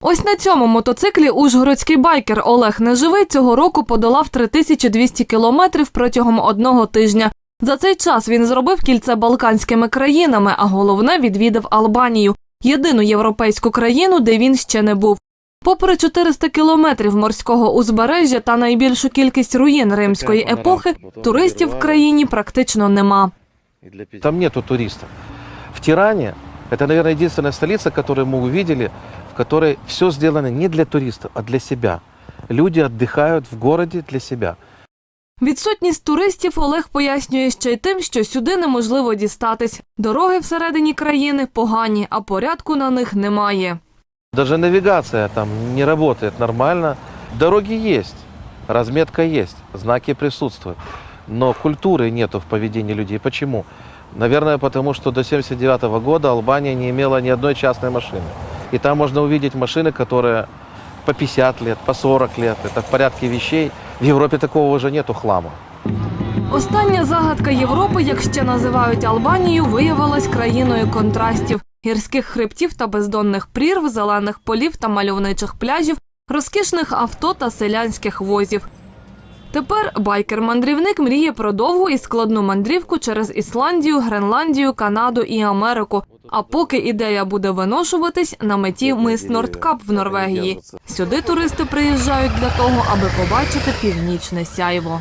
Ось на цьому мотоциклі ужгородський байкер Олег Неживий цього року подолав 3200 кілометрів протягом одного тижня. За цей час він зробив кільце Балканськими країнами, а головне відвідав Албанію, єдину європейську країну, де він ще не був. Попри 400 кілометрів морського узбережжя та найбільшу кількість руїн римської епохи, туристів в країні практично нема. Там нету туристов. В Тиране это, наверное, единственная столица, которую мы увидели, в которой все сделано не для туристов, а для себя. Люди отдыхают в городе для себя. Відсутність туристів Олег пояснює ще й тим, що сюди неможливо дістатись. Дороги всередині країни погані, а порядку на них немає. Даже навигация там не работает нормально. Дороги есть, разметка есть, знаки присутствуют. Но культуры нету в поведении людей. Почему? Наверное, потому что до 79 года Албания не имела ни одной частной машины. И там можно увидеть машины, которые по 50 лет, по 40 лет. Это в порядке вещей. В Европе такого уже нету хлама. Остання загадка Європи, як ще називають Албанію, виявилась країною контрастів: гірських хребтів та бездонних прірв, зелених полів та мальовничих пляжів, розкішних авто та селянських возів. Тепер байкер-мандрівник мріє про довгу і складну мандрівку через Ісландію, Гренландію, Канаду і Америку. А поки ідея буде виношуватись, на меті мис Нордкап в Норвегії. Сюди туристи приїжджають для того, аби побачити північне сяйво.